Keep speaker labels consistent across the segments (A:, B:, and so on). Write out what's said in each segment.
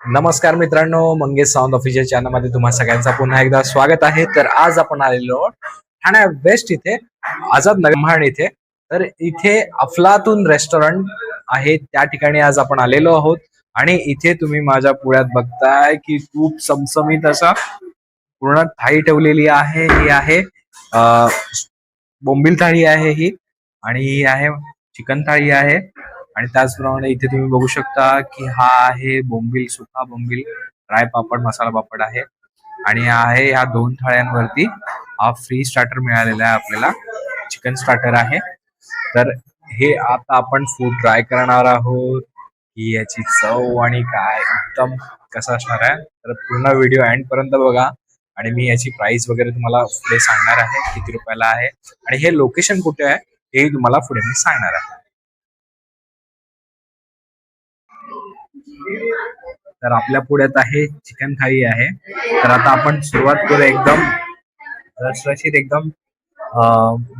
A: नमस्कार मित्रांनो Mangesh sound official चॅनलमध्ये तुम्हा सगळ्यांचा पुन्हा एकदा स्वागत आहे. तर आज आपण आलेलो आहोत ठाणे वेस्ट इथे आझाद नगमहाण इथे. तर इथे अफलातून रेस्टॉरंट आहे त्या ठिकाणी आज आपण आलेलो आहोत. आणि इथे तुम्ही माझ्या पुळ्यात बघताय की खूप समसमीत असा पूर्ण थाळी ठेवलेली आहे ही आहे बोंबील थाळी आहे ही. आणि ही आहे चिकन थाळी आहे. आणि त्याचप्रमाणे इथे तुम्ही बघू शकता की हा आहे बोंबील सुका बोंबील ड्राय पापड मसाला पापड आहे. आणि आहे ह्या दोन थाळ्यांवरती हा फ्री स्टार्टर मिळालेला आहे आपल्याला. चिकन स्टार्टर आहे. तर हे आता आपण फूड ट्राय करणार आहोत की याची चव आणि काय उत्तम कसा असणार आहे. तर पूर्ण व्हिडिओ एंड पर्यंत बघा. आणि मी याची प्राइस वगैरे तुम्हाला पुढे सांगणार आहे किती रुपयाला आहे. आणि हे लोकेशन कुठे आहे हे तुम्हाला पुढे मी सांगणार आहे. तर आपल्या पुढ्यात आहे चिकन थाळी आहे. तर आता आपण सुरुवात करू एकदम रसरशीत एकदम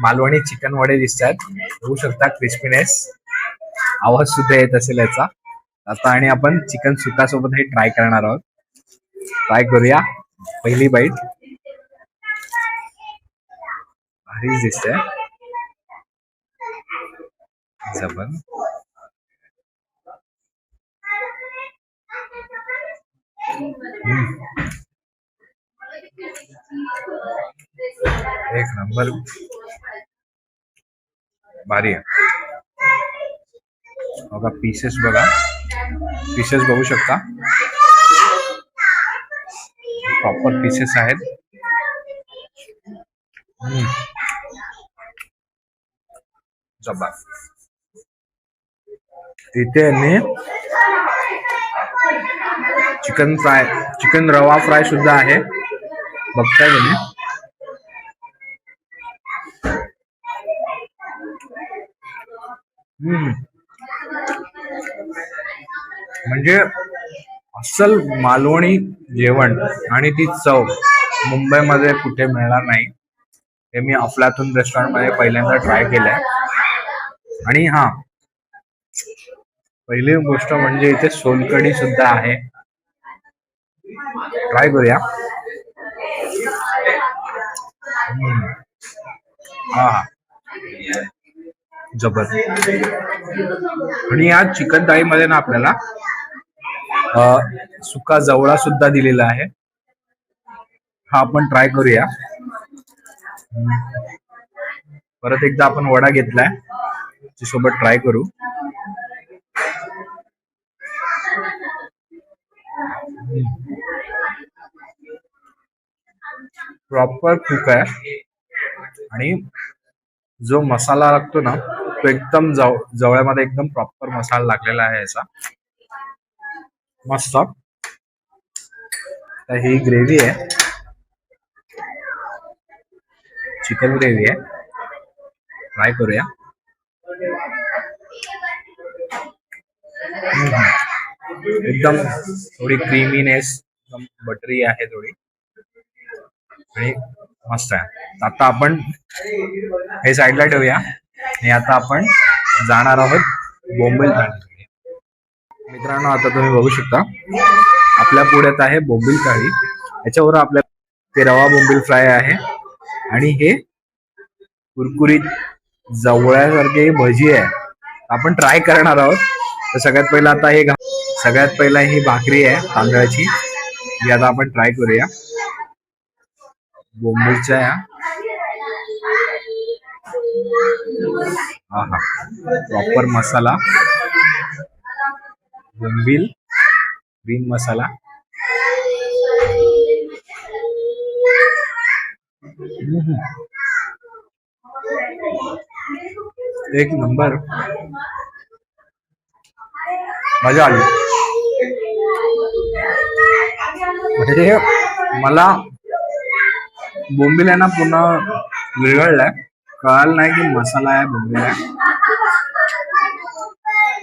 A: मालवणी चिकन वडे दिसतात होऊ शकता क्रिस्पीनेस आवाज सुद्धा येत असेल याचा. आता आणि आपण चिकन सुका सोबत हे ट्राय करणार आहोत. ट्राय करूया. पहिली बाईट भारीच दिसतंय. जबर एक नंबर. भारी आहे. बघा पीसेस बघा. पीसेस बघू शकता. प्रॉपर पीसेस आहेत. जबा तिथे चिकन फ्राय चिकन रवा फ्राय सुद्धा आहे. बघताय तुम्ही. हम्म. म्हणजे अस्सल मालवणी जेवण आणि ती चव मुंबईमध्ये कुठे मिळणार नाही हे मी अफलातून रेस्टॉरंटमध्ये पहिल्यांदा ट्राय केलंय. आणि हा पहिली गोष्ट म्हणजे इथे सोलकडी सुद्धा आहे. ट्राय करूया. हा जबर. आणि या चिकन थाळीमध्ये ना आपल्याला सुका जवळा सुद्धा दिलेला आहे. हा आपण ट्राय करूया. परत एकदा आपण वडा घेतलाय. सोबत ट्राय करू. प्रॉपर कुक आहे. आणि जो मसाला लागतो ना तो एकदम जव जवळ्यामध्ये एकदम प्रॉपर मसाला लागलेला आहे याचा. मस्त. तर ही ग्रेव्ही आहे. चिकन ग्रेव्ही आहे. ट्राय करूया. एकदम थोडी क्रीमीनेस एकदम बटरी आहे थोडी. आणि मस्त आहे. आता आपण हे साईडला ठेवूया. आणि आता आपण जाणार आहोत बोंबील काळी मित्रांनो आता तुम्ही बघू शकता आपल्या पुढ्यात आहे बोंबील थाळी याच्यावर आपल्या ते रवा बोंबील फ्राय आहे. आणि हे कुरकुरीत जवळ्यासारखे भजी आहे. आपण ट्राय करणार आहोत. तर सगळ्यात पहिला आता हे घा- सगळ्यात पहिला ही भाकरी आहे तांदळाची. ही आता आपण ट्राय करूया. बोंबीलच्या या हा. प्रॉपर मसाला बोंबील ग्रीन मसाला एक नंबर मजा आली. म्हणजे मला बोंबील आहे ना पुन्हा विरघळलाय. कळाल नाही की मसाला आहे बोंबील आहे.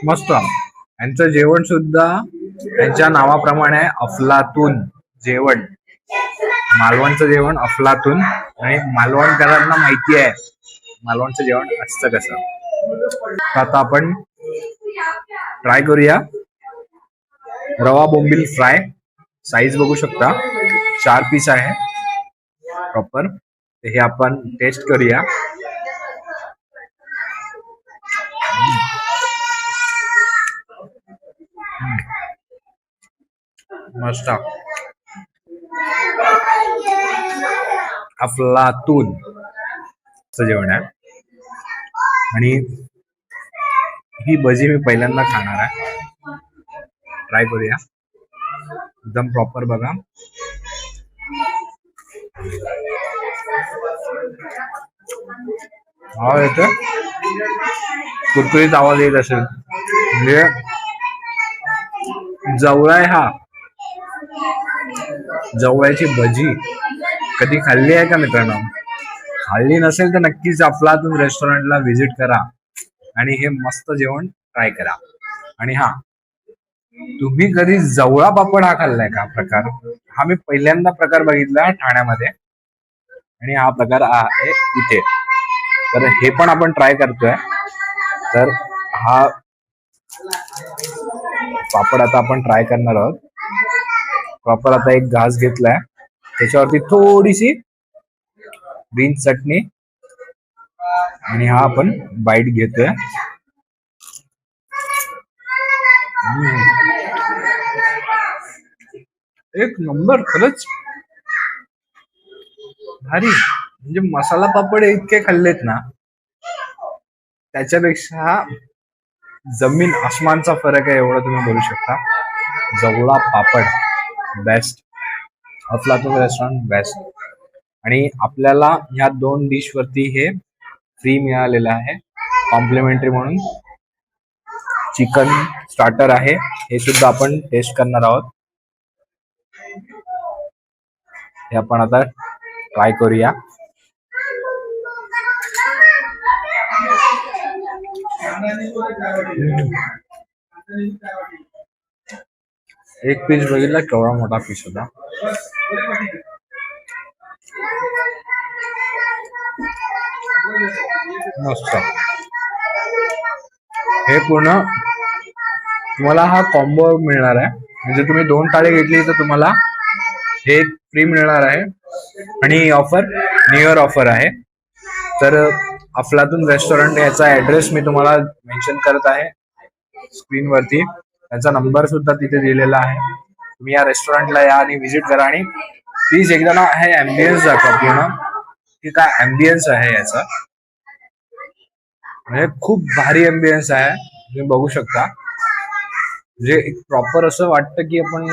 A: मस्त. यांचं जेवण सुद्धा त्यांच्या नावाप्रमाणे आहे अफलातून जेवण. मालवणचं जेवण अफलातून. आणि मालवणकरांना माहिती आहे मालवणचं जेवण असतं कसं. आता आपण ट्राय करूया. रवा बोंबील फ्राय साईज बघू शकता. चार पीस आहे. प्रॉपर हे आपण टेस्ट करूया. मस्त. अफलातून जेवण आहे आणि ही भजी मी पहिल्यांदा खाणार आहे. ट्राय करूया. एकदम प्रॉपर बघा. आवाज येतो कुरकुरीत आवाज येत असेल. म्हणजे जवळाय आहे हा. जवळायची भजी. कधी खाल्ली आहे का मित्रांनो? खाल्ली नसेल तर नक्कीच अफलातून रेस्टॉरंटला व्हिजिट करा. आणि हे मस्त जेवण ट्राय करा. आणि हा. तुम्ही कधी जवळा पापड हा खाल्लाय का? प्रकार. हा मी पहिल्यांदा प्रकार बघितला ठाण्यामध्ये. आणि हा प्रकार आहे इथे. तर हे पण आपण ट्राय करतोय. तर हा पापड आता आपण ट्राय करणार आहोत. प्रॉपर आता एक घास घेतलाय. त्याच्यावरती थोडीशी ग्रीन चटणी आणि हा आपण बाईट घेतोय. एक नंबर खरंच. भारी. म्हणजे मसाला पापड इतके खाल्लेत ना त्याच्यापेक्षा जमीन आसमानचा फरक आहे एवढं तुम्ही बोलू शकता. जवळा पापड बेस्ट अफलातून रेस्टॉरंट बेस्ट आणि आपल्याला ह्या दोन डिश वरती हे फ्री मिळालेलं आहे. कॉम्प्लिमेंटरी म्हणून. चिकन स्टार्टर आहे. हे सुद्धा आपण टेस्ट करणार आहोत. हे आपण आता ट्राय करूया. एक पीस बघितला केवढा मोठा पीस होता. मस्त. हे पूर्ण तुम्हाला हा कॉम्बो मिळणार आहे. म्हणजे तुम्ही दोन थाळी घेतली तर तुम्हाला हे फ्री मिळणार आहे. आणि ऑफर न्यू इयर ऑफर आहे. तर अफलातून रेस्टॉरंट याचा ऍड्रेस मी तुम्हाला मेन्शन करत आहे. स्क्रीनवरती त्याचा नंबर सुद्धा तिथे दिलेला आहे. तुम्ही या रेस्टॉरंटला या आणि व्हिजिट करा आणि प्लीज एकदा ना हे अँबियन्स दाखवा पूर्ण. की काय अँबियन्स आहे याचा. म्हणजे खूप भारी अँबियन्स आहे. तुम्ही बघू शकता. म्हणजे एक प्रॉपर असं वाटतं की आपण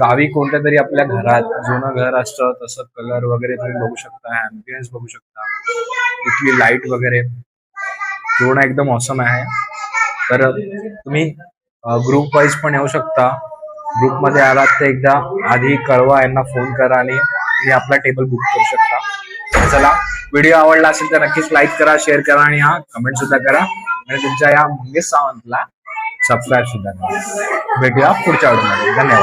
A: गावी कोणत्या तरी आपल्या घरात जुनं घर असतं तसं कलर वगैरे तुम्ही बघू शकता अँबियन्स बघू शकता. इथली लाइट वगैरे. पूर्ण एकदम ऑसम आहे. तर तुम्ही ग्रुप वाईज पण येऊ शकता. ग्रुपमध्ये आलात तर एकदा आधी कळवा यांना फोन करा आणि तुम्ही आपला टेबल बुक करू शकता. चला व्हिडिओ आवडला असेल तर नक्कीच लाईक करा शेअर करा आणि हा कमेंट सुद्धा करा. आणि तुमच्या या मंगेश सावंतला सबस्क्राईब सुद्धा करा. भेटूया पुढच्या व्हिडिओमध्ये धन्यवाद.